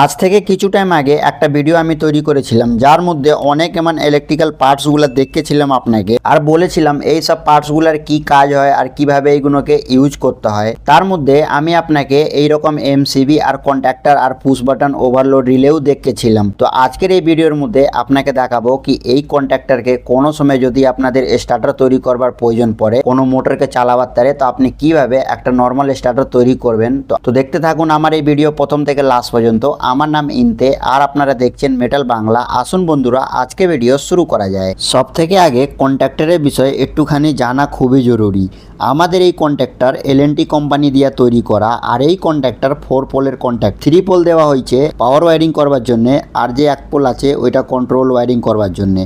আজ থেকে কিছু টাইম আগে একটা ভিডিও আমি তৈরি করেছিলাম, যার মধ্যে অনেক এমন ইলেকট্রিক্যাল পার্টসগুলো দেখেছিলাম আপনাকে, আর বলেছিলাম এই সব পার্টসগুলোর কি কাজ হয় আর কীভাবে এইগুলোকে ইউজ করতে হয়। তার মধ্যে আমি আপনাকে এই রকম এমসিবি আর কন্ট্যাক্টর আর পুশ বাটন ওভারলোড রিলেও দেখেছিলাম। তো আজকের এই ভিডিওর মধ্যে আপনাকে দেখাবো কি এই কন্ট্যাক্টরকে কোনো সময় যদি আপনাদের স্টার্টার তৈরি করবার প্রয়োজন পড়ে, কোনো মোটরকে চালাবার তারে, তো আপনি কীভাবে একটা নর্মাল স্টার্টার তৈরি করবেন? তো দেখতে থাকুন আমার এই ভিডিও প্রথম থেকে লাস্ট পর্যন্ত। আমার নাম ইনতে, আর আপনারা দেখছেন মেটাল বাংলা। আসুন বন্ধুরা, আজকে ভিডিও শুরু করা যায়। সব থেকে আগে কন্ট্রাক্টরের বিষয়ে একটুখানি জানা খুবই জরুরি। আমাদের এই কন্ট্রাক্টর এল কোম্পানি দিয়ে তৈরি করা, আর এই কন্ট্রাক্টর ফোর পোলের কন্ট্যাক্ট থ্রি পোল দেওয়া হয়েছে পাওয়ার ওয়ারিং করবার জন্য, আর যে এক পোল আছে, ওইটা কন্ট্রোল ওয়ারিং করবার জন্য।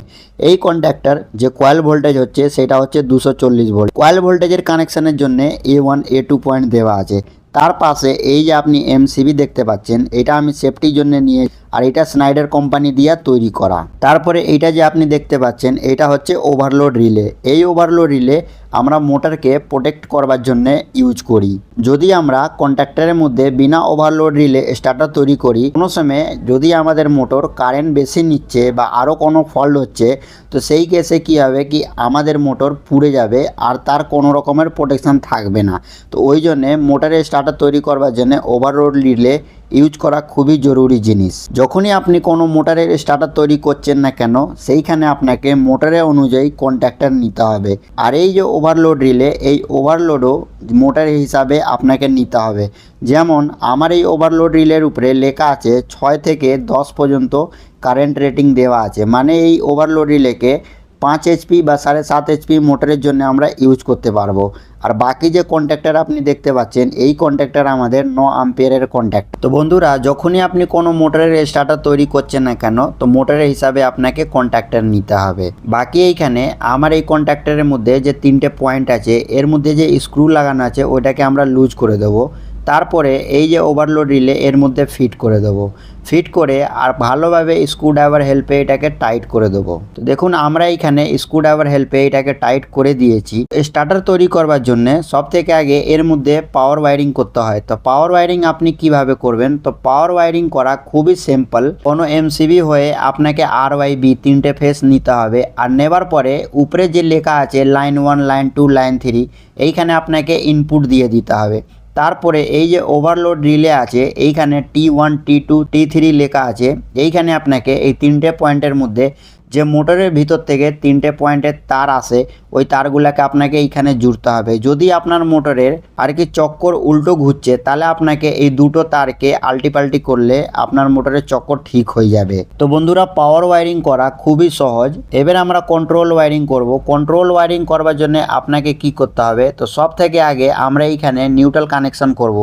এই কন্ট্রাক্টর যে কয়েল ভোল্টেজ হচ্ছে, সেটা হচ্ছে দুশো ভোল্ট কয়েল ভোল্টেজের কানেকশনের জন্য A one A two point দেওয়া আছে। তার পাশে এই যে আপনি এমসিবি দেখতে পাচ্ছেন, এটা আমি সেফটির জন্য নিয়ে আর এটা স্নাইডার কোম্পানি দিয়া তৈরি করা। তারপরে এটা যে আপনি দেখতে পাচ্ছেন, এটা হচ্ছে ওভারলোড রিলে এই ওভারলোড রিলে আমরা মোটরকে প্রোটেক্ট করবার জন্য ইউজ করি। যদি আমরা কন্ট্রাক্টরের মধ্যে বিনা ওভারলোড রিলে স্টার্টার তৈরি করি, কোনো সময় যদি আমাদের মোটর কারেন্ট বেশি নিচ্ছে বা আরও কোনো ফল্ট হচ্ছে, তো সেই কেসে কী হবে কি আমাদের মোটর পুড়ে যাবে আর তার কোনো রকমের প্রোটেকশান থাকবে না। তো ওই জন্যে মোটরের স্টার্টার তৈরি করবার জন্য ওভারলোড রিলে ইউজ করা খুবই জরুরি জিনিস। যখনই আপনি কোনো মোটরের স্টার্টার তৈরি করছেন না কেন, সেইখানে আপনাকে মোটরের অনুযায়ী কন্ট্যাক্টর নিতে হবে। আর এই যে ওভারলোড রিলে এই ওভারলোডও মোটর হিসাবে আপনাকে নিতে হবে। যেমন, আমার এই ওভারলোড রিলের উপরে লেখা আছে, ছয় থেকে দশ পর্যন্ত কারেন্ট রেটিং দেওয়া আছে। মানে এই ওভারলোড রিলেকে পাঁচ এইচপি বা সাড়ে সাত এইচপি মোটরের জন্য আমরা ইউজ করতে পারব। আর বাকি যে কন্ট্যাক্টর আপনি দেখতে পাচ্ছেন, এই কন্ট্যাক্টর আমাদের ন আম্পিয়ারের কন্ট্যাক্ট তো বন্ধুরা, যখনই আপনি কোনো মোটরের স্টার্টার তৈরি করছেন না কেন, তো মোটরের হিসাবে আপনাকে কন্ট্যাক্টর নিতে হবে। বাকি এইখানে আমার এই কন্ট্যাক্টরের মধ্যে যে তিনটে পয়েন্ট আছে, এর মধ্যে যে স্ক্রু লাগানো আছে, ওইটাকে আমরা লুজ করে দেবো। তারপরে এই যে ওভারলোড রিলে এর মধ্যে ফিট করে দেবো। ফিট করে আর ভালোভাবে স্ক্রুড্রাইভার হেল্পে এটাকে টাইট করে দেবো। তো দেখুন, আমরা এখানে স্ক্রুড্রাইভার হেল্পে এটাকে টাইট করে দিয়েছি। স্টার্টার তৈরি করবার জন্য সব থেকে আগে এর মধ্যে পাওয়ার ওয়ারিং করতে হয়। তো পাওয়ার ওয়ারিং আপনি কীভাবে করবেন? তো পাওয়ার ওয়ারিং করা খুবই সিম্পল কোনো এমসিবি হয়ে আপনাকে আর ওয়াই বি তিনটে ফেস নিতে হবে। আর নেবার পরে উপরে যে লেখা আছে line one line two line three এইখানে আপনাকে ইনপুট দিয়ে দিতে হবে। তারপরে এই যে ওভারলোড রিলে আছে, এইখানে T one T two T three লেখা আছে, এইখানে আপনাকে এই তিনটে পয়েন্টের মধ্যে যে মোটরের ভিতর থেকে তিনটে পয়েন্টের তার আসে ওই তারগুলোকে আপনাকে এইখানে জুড়তে হবে। যদি আপনার মোটরের আর কি চক্কর উল্টো ঘুরছে, তাহলে আপনাকে এই দুটো তারকে আল্টিপাল্টি করলে আপনার মোটরের চক্কর ঠিক হয়ে যাবে। তো বন্ধুরা পাওয়ার ওয়ারিং করা খুবই সহজ। এবার আমরা কন্ট্রোল ওয়ারিং করব। কন্ট্রোল ওয়ারিং করবার জন্য আপনাকে কি করতে হবে? তো সব থেকে আগে আমরা এইখানে নিউট্রাল কানেকশন করব।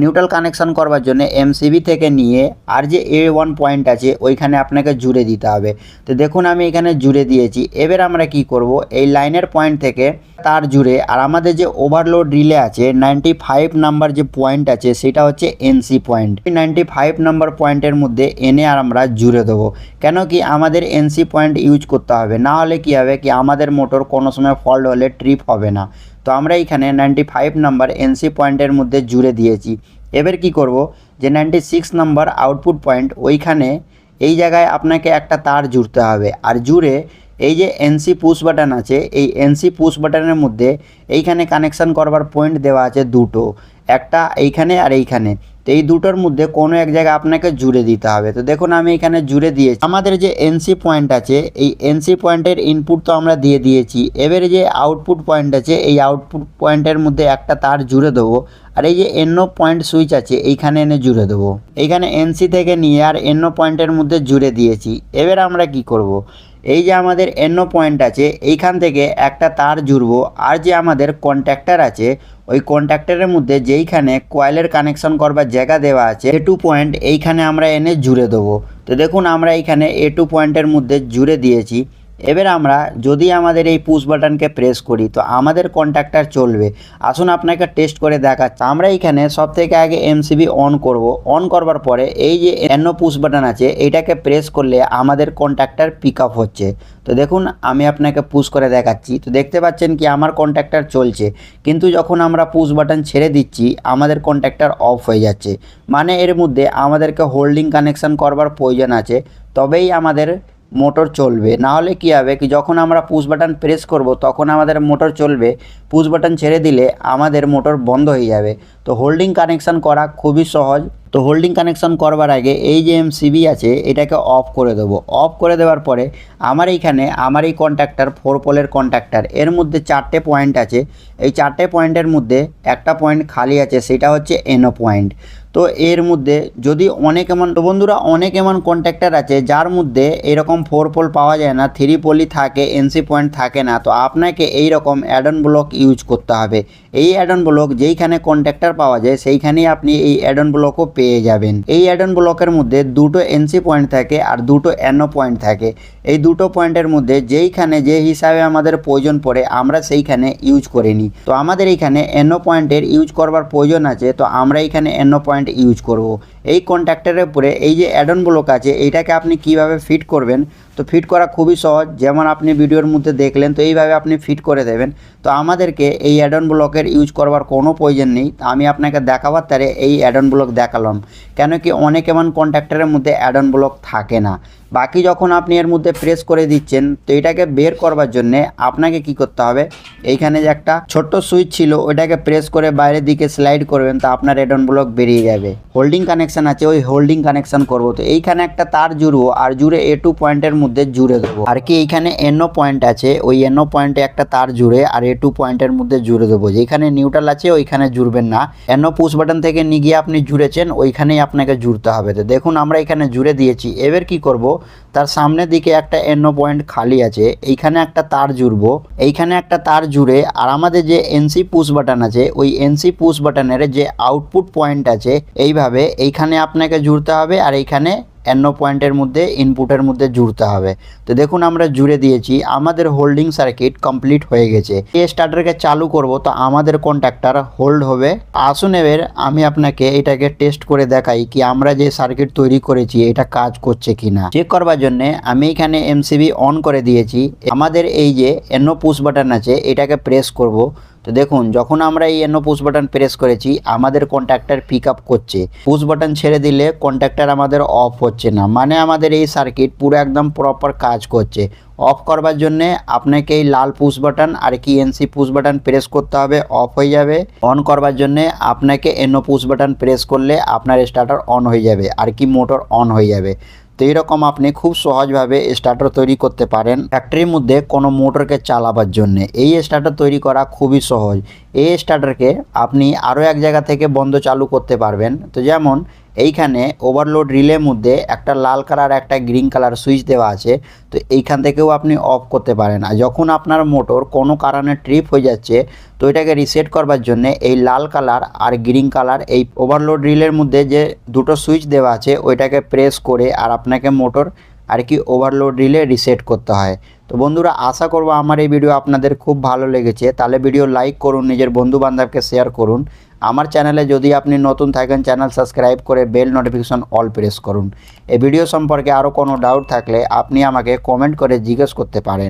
নিউট্রাল কানেকশন করবার জন্য এমসিবি থেকে নিয়ে আর যে এ ওয়ান পয়েন্ট আছে, ওইখানে আপনাকে জুড়ে দিতে হবে। তো দেখুন, আমি এখানে জুড়ে দিয়েছি। এবার আমরা কি করব? এই লাইনের পয়েন্ট থেকে তার জুড়ে আর আমাদের যে ওভারলোড রিলে আছে নাইনটি ফাইভ নাম্বার যে পয়েন্ট আছে, সেটা হচ্ছে NC point ninety five number পয়েন্টের মধ্যে এনে আর আমরা জুড়ে দেবো। কেন কি আমাদের এনসি পয়েন্ট ইউজ করতে হবে? না হলে কি হবে কি আমাদের মোটর কোনো সময় ফল্ট হলে ট্রিপ হবে না। তো আমরা এখানে নাইনটি ফাইভ নাম্বার এনসি পয়েন্টের মধ্যে জুড়ে দিয়েছি। এবার কি করব? যে ninety six number output point ওইখানে এই জায়গায় আপনাকে একটা তার জুড়তে হবে। আর জুড়ে এই যে এনসি পুশ বাটন আছে, এই এনসি পুশ বাটনের মধ্যে এইখানে কানেকশান করবার পয়েন্ট দেওয়া আছে দুটো। একটা এইখানে আর এইখানে। তো এই দুটোর মধ্যে কোনো এক জায়গায় আপনাকে জুড়ে দিতে হবে। তো দেখুন, আমি এখানে জুড়ে দিয়েছি। আমাদের যে এনসি পয়েন্ট আছে, এই এনসি পয়েন্টের ইনপুট তো আমরা দিয়ে দিয়েছি। এবারে যে আউটপুট পয়েন্ট আছে, এই আউটপুট পয়েন্টের মধ্যে একটা তার জুড়ে দেবো। আর এই যে এনও পয়েন্ট সুইচ আছে, এইখানে এনে জুড়ে দেবো। এইখানে এনসি থেকে নিয়ে আর এনও পয়েন্টের মধ্যে জুড়ে দিয়েছি। এবার আমরা কি করব। এই যে আমাদের এনও পয়েন্ট আছে, এইখান থেকে একটা তার জুড়বো। আর যে আমাদের কন্ট্যাক্টার আছে, ওই কন্ট্যাক্টারের মধ্যে যেইখানে কয়েলের কানেকশন করবার জায়গা দেওয়া আছে এ টু পয়েন্ট এইখানে আমরা এনে জুড়ে দেবো। তো দেখুন, আমরা এইখানে এ টু পয়েন্টের মধ্যে জুড়ে দিয়েছি। এবার আমরা যদি আমাদের এই পুশ বাটনকে প্রেস করি, তো আমাদের কন্ট্যাক্টার চলবে। আসুন আপনাকে টেস্ট করে দেখাচ্ছি। আমরা এখানে সব থেকে আগে এমসিবি অন করব। অন করবার পরে এই যে এন্ন পুশ বাটন আছে এইটাকে প্রেস করলে আমাদের কন্ট্যাক্টার পিক আপ হচ্ছে। তো দেখুন, আমি আপনাকে পুশ করে দেখাচ্ছি। তো দেখতে পাচ্ছেন কি, আমার কন্ট্যাক্টার চলছে। কিন্তু যখন আমরা পুশ বাটন ছেড়ে দিচ্ছি, আমাদের কন্ট্যাক্টার অফ হয়ে যাচ্ছে। মানে এর মধ্যে আমাদেরকে হোল্ডিং কানেকশন করবার প্রয়োজন আছে। তবেই আমাদের মোটর চলবে। নাহলে কী হবে কি, যখন আমরা পুশ বাটন প্রেস করব, তখন আমাদের মোটর চলবে। পুশ বাটন ছেড়ে দিলে আমাদের মোটর বন্ধ হয়ে যাবে। তো হোল্ডিং কানেকশান করা খুবই সহজ। তো হোল্ডিং কানেকশন করবার আগে এই যে এমসিবি আছে, এটাকে অফ করে দেবো। অফ করে দেওয়ার পরে আমার এইখানে আমার এই কন্ট্রাক্টার ফোর পোলের কন্ট্রাক্টার এর মধ্যে চারটে পয়েন্ট আছে। এই চারটে পয়েন্টের মধ্যে একটা পয়েন্ট খালি আছে, সেটা হচ্ছে এনো পয়েন্ট তো এর মধ্যে যদি অনেক এমন, তো বন্ধুরা অনেক এমন কন্ট্রাক্টার আছে, যার মধ্যে এরকম ফোর পোল পাওয়া যায় না থ্রি পোলই থাকে এনসি পয়েন্ট থাকে না। তো আপনাকে এই রকম অ্যাডন ব্লক ইউজ করতে হবে। এই অ্যাডন ব্লক যেইখানে কন্ট্রাক্টার পাওয়া যায়, সেইখানেই আপনি এই অ্যাডন ব্লকও পেয়ে যাবেন। এই অ্যাডন ব্লকের মধ্যে দুটো এনসি পয়েন্ট থাকে আর দুটো অ্যানো পয়েন্ট থাকে। এই দুটো পয়েন্টের মধ্যে যেইখানে যে হিসাবে আমাদের প্রয়োজন পড়ে, আমরা সেইখানে ইউজ করে নিই। তো আমাদের এইখানে এনও পয়েন্টের ইউজ করবার প্রয়োজন আছে, তো আমরা এইখানে এনও পয়েন্ট ইউজ করব। এই কন্ট্যাক্টারের উপরে এই যে অ্যাডন ব্লক আছে, এইটাকে আপনি কীভাবে ফিট করবেন? তো ফিট করা খুবই সহজ। যেমন আপনি ভিডিওর মধ্যে দেখলেন, তো এইভাবে আপনি ফিট করে দেবেন। তো আমাদেরকে এই অ্যাডন ব্লকের ইউজ করবার কোনো প্রয়োজন নেই। আমি আপনাকে দেখাবার তারে এই অ্যাডন ব্লক দেখালাম। কেন কি অনেক এমন কন্ট্যাক্টারের মধ্যে অ্যাডন ব্লক থাকে না। বাকি যখন আপনি এর মধ্যে প্রেস করে দিচ্ছেন, তো এটাকে বের করবার জন্য আপনাকে কি করতে হবে? এইখানে যে একটা ছোট্ট সুইচ ছিল, ওইটাকে প্রেস করে বাইরের দিকে স্লাইড করবেন, তো আপনার এডন ব্লক বেরিয়ে যাবে। হোল্ডিং কানেকশন আছে, ওই হোল্ডিং কানেকশন করব। তো এইখানে একটা তার জুড়বো, আর জুড়ে এ টু পয়েন্টের মধ্যে জুড়ে দেবো। আর কি এইখানে এনও পয়েন্ট আছে, ওই এনও পয়েন্টে একটা তার জুড়ে, আর এ টু পয়েন্টের মধ্যে জুড়ে দেবো। যেখানে নিউট্রাল আছে, ওইখানে জুড়বেন না। এনও পুশ বাটন থেকে নিয়ে গিয়ে আপনি জুড়েছেন, ওইখানেই আপনাকে জুড়তে হবে। তো দেখুন, আমরা এখানে জুড়ে দিয়েছি। এবার কি করব? তার সামনের দিকে একটা এন্ন পয়েন্ট খালি আছে, এইখানে একটা তার জুড়বো, এইখানে একটা তার জুড়ে, আর আমাদের যে এনসি পুশ বাটন আছে, ওই এনসি পুশ বাটনের যে আউটপুট পয়েন্ট আছে, এইভাবে এইখানে আপনাকে জুড়তে হবে আর এইখানে এন্ন পয়েন্টের মধ্যে ইনপুটের মধ্যে জুড়তে হবে। তো দেখুন, আমরা জুড়ে দিয়েছি। আমাদের হোল্ডিং সার্কিট কমপ্লিট হয়ে গেছে। এই স্টার্টারকে চালু করব, তো আমাদের কন্ট্যাক্টার হোল্ড হবে। আসুন এবার আমি আপনাকে এটাকে টেস্ট করে দেখাই কি আমরা যে সার্কিট তৈরি করেছি, এটা কাজ করছে কিনা। চেক করবার জন্য আমি এখানে এমসিবি অন করে দিয়েছি। আমাদের এই যে এনো পুশ বাটন আছে, এটাকে প্রেস করব। তো দেখুন, যখন আমরা এই এনো পুশ বাটন প্রেস করেছি, আমাদের কন্ট্যাক্টার পিক আপ করছে। পুশ বাটন ছেড়ে দিলে কন্ট্যাক্টার আমাদের অফ হচ্ছে না। মানে আমাদের এই সার্কিট পুরো একদম প্রপার কাজ করছে। অফ করবার জন্যে আপনাকে এই লাল পুশ বাটন আর কি এনসি পুশ বাটন প্রেস করতে হবে অফ হয়ে যাবে। অন করবার জন্যে আপনাকে এনো পুশ বাটন প্রেস করলে আপনার স্টার্টার অন হয়ে যাবে, আর কি মোটর অন হয়ে যাবে। তো এইরকম আপনি খুব সহজভাবে স্টার্টার তৈরি করতে পারেন। ফ্যাক্টরির মধ্যে কোনো মোটরকে চালাবার জন্য। এই স্টার্টার তৈরি করা খুবই সহজ। এই স্টার্টারকে আপনি আরও এক জায়গা থেকে বন্ধ চালু করতে পারবেন। তো যেমন এইখানে ওভারলোড রিলের মধ্যে একটা লাল কালার একটা গ্রিন কালার সুইচ দেওয়া আছে, তো এইখান থেকেও আপনি অফ করতে পারেন। আর যখন আপনার মোটর কোনো কারণে ট্রিপ হয়ে যাচ্ছে, তো এটাকে রিসেট করবার জন্য এই লাল কালার আর গ্রিন কালার এই ওভারলোড রিলের মধ্যে যে দুটো সুইচ দেওয়া আছে, ওইটাকে প্রেস করে আর আপনাকে মোটর আর কি ওভারলোড রিলে রিসেট করতে হয়। তো বন্ধুরা, আশা করব আমার এই ভিডিও আপনাদের খুব ভালো লেগেছে। তাহলে ভিডিও লাইক করুন, নিজের বন্ধু বান্ধবকে শেয়ার করুন। আমার চ্যানেলে যদি আপনি নতুন থাকেন চ্যানেল সাবস্ক্রাইব করে বেল নোটিফিকেশন অল প্রেস করুন। এই ভিডিও সম্পর্কে আরও কোনো ডাউট থাকলে আপনি আমাকে কমেন্ট করে জিজ্ঞেস করতে পারেন।